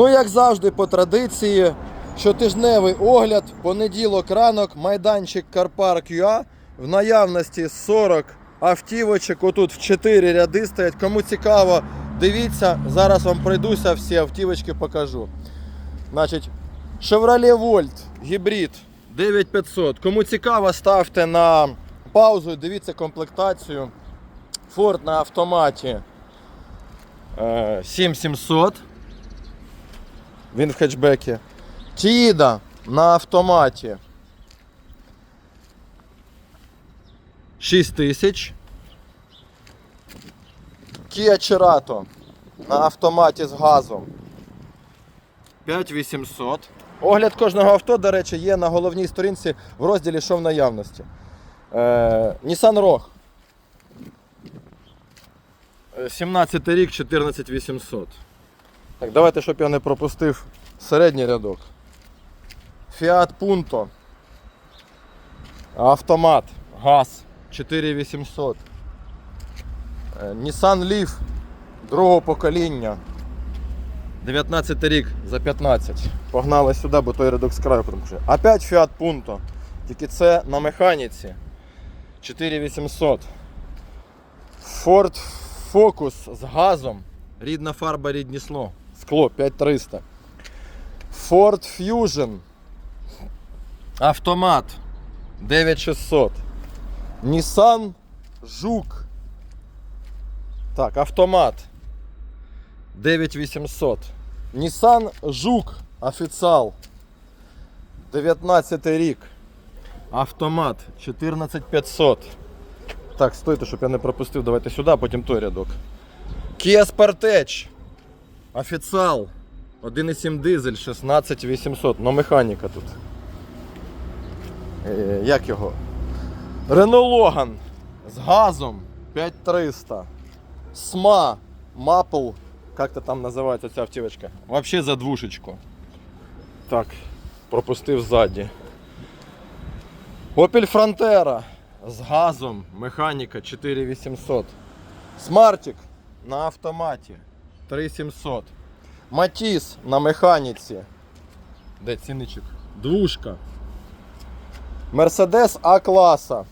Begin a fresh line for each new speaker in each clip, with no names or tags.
Ну, як завжди, по традиції, щотижневий огляд, понеділок ранок, майданчик Карпарк ЮА. В наявності 40 автівочок. Отут в 4 ряди стоять. Кому цікаво, дивіться. Зараз вам пройдуся, всі автівочки покажу. Значить, Chevrolet Volt гібрид 9500. Кому цікаво, ставте на паузу, дивіться комплектацію. Ford на автоматі е, 7700. Він в хетчбекі. Тіїда на автоматі 6 тисяч. Kia Cerato на автоматі з газом 5800. Огляд кожного авто, до речі, є на головній сторінці в розділі що в наявності. Е, Nissan Rogue. Е, 17 рік, 14800. Так, давайте, щоб я не пропустив середній рядок. Fiat Punto. Автомат. Газ. 4800. Е, Nissan Leaf другого покоління. 19 рік за 15. Погнали сюди, бо той рядок з краю промкнув. Опять Fiat Punto. Тільки це на механіці. 4800. Ford Focus з газом. Рідна фарба, рідні скло. Скло 5300. Ford Fusion. Автомат 9600. Nissan Жук. Так, автомат 9800. Nissan Жук офіціал. 19 рік. Автомат 14500. Так, стойте, щоб я не пропустив. Давайте сюди, а потім той рядок. Kia Sportage. Офіціал. 1,7 дизель 16800. Ну механіка тут. Е, як його? Renault Logan з газом 5300. СМА Maple. Як то там називається ця автівочка? Вообще за двушечку. Так, пропустив ззаді. Opel Frontera з газом, механіка 4800. Смартик на автоматі 3700. Матіс на механіці. Де цінничок? Двушка. Мерседес А класа.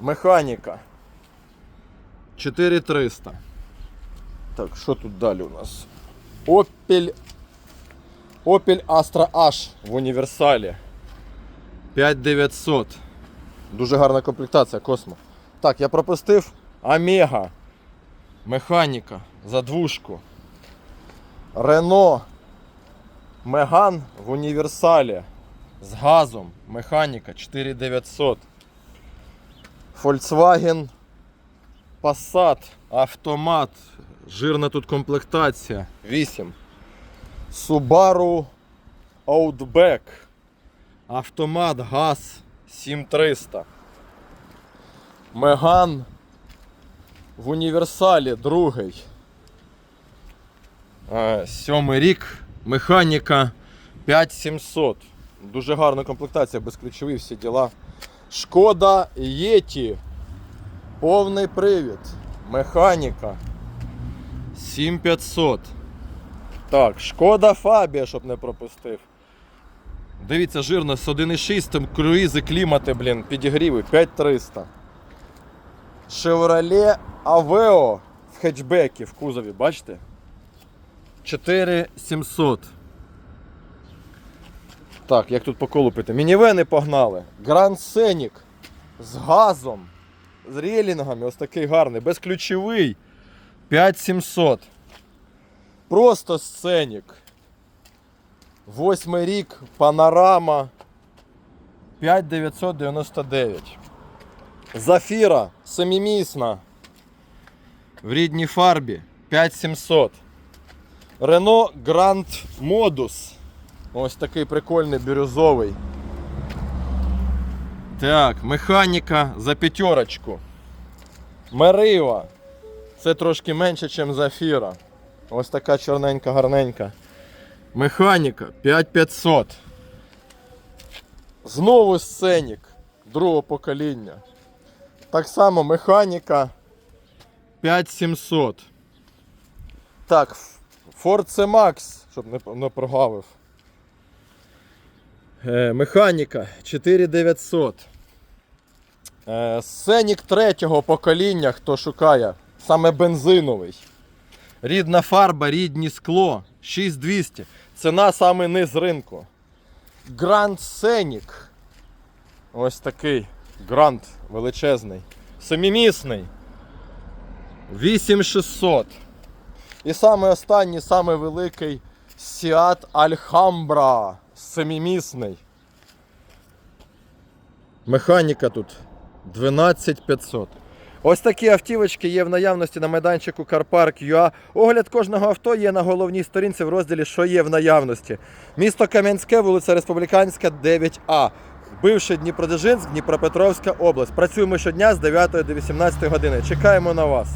Механіка. 4300. Так, що тут далі у нас? Opel Opel Astra H в універсалі. 5900. Дуже гарна комплектація, Космо. Так, я пропустив Омега. Механіка за двушку. Рено. Меган в універсалі. З газом. Механіка 4900. Volkswagen Passat. Автомат. Жирна тут комплектація. 8. Subaru Outback. Автомат газ 7300. Меган в універсалі другий. Е, Сьомий рік. Механіка 5700. Дуже гарна комплектація, безключові всі діла. Шкода Єті. Повний привід. Механіка. 7500. Так, шкода Фабія, щоб не пропустив. Дивіться, жирно з 1,6 круїзи, клімати, блін, підігріви 5300. Chevrolet Aveo в хетчбекі в кузові, бачите? 4700. Так, як тут по колу пити? Мінівени погнали. Grand Scenic з газом, з релінгами, ось такий гарний, безключовий. 5700. Просто сценік. Восьмий рік, панорама 5999. Зафіра семимісна. В рідній фарбі 5700. Рено Гранд Модус. Ось такий прикольний бірюзовий. Так, механіка за п'ятерочку. Мерива. Це трошки менше, ніж Зафіра. Ось така чорненька, гарненька. Механіка 5500. Знову сценік другого покоління. Так само механіка 5700. Так, Ford C-Max, щоб не, не прогавив. Е, механіка 4900. Е, Сенік третього покоління, хто шукає, саме бензиновий. Рідна фарба, рідні скло, 6200. Ціна саме низ ринку. Гранд Сенік. Ось такий. Гранд величезний. Семимісний. 8600. І саме останній, саме великий Seat Alhambra. Семимісний. Механіка тут 12500. Ось такі автівочки є в наявності на майданчику CarPark.ua. Огляд кожного авто є на головній сторінці в розділі Що є в наявності. Місто Кам'янське, вулиця Республіканська, 9А. Бивший Дніпродзержинськ, Дніпропетровська область. Працюємо щодня з 9 до 18 години. Чекаємо на вас.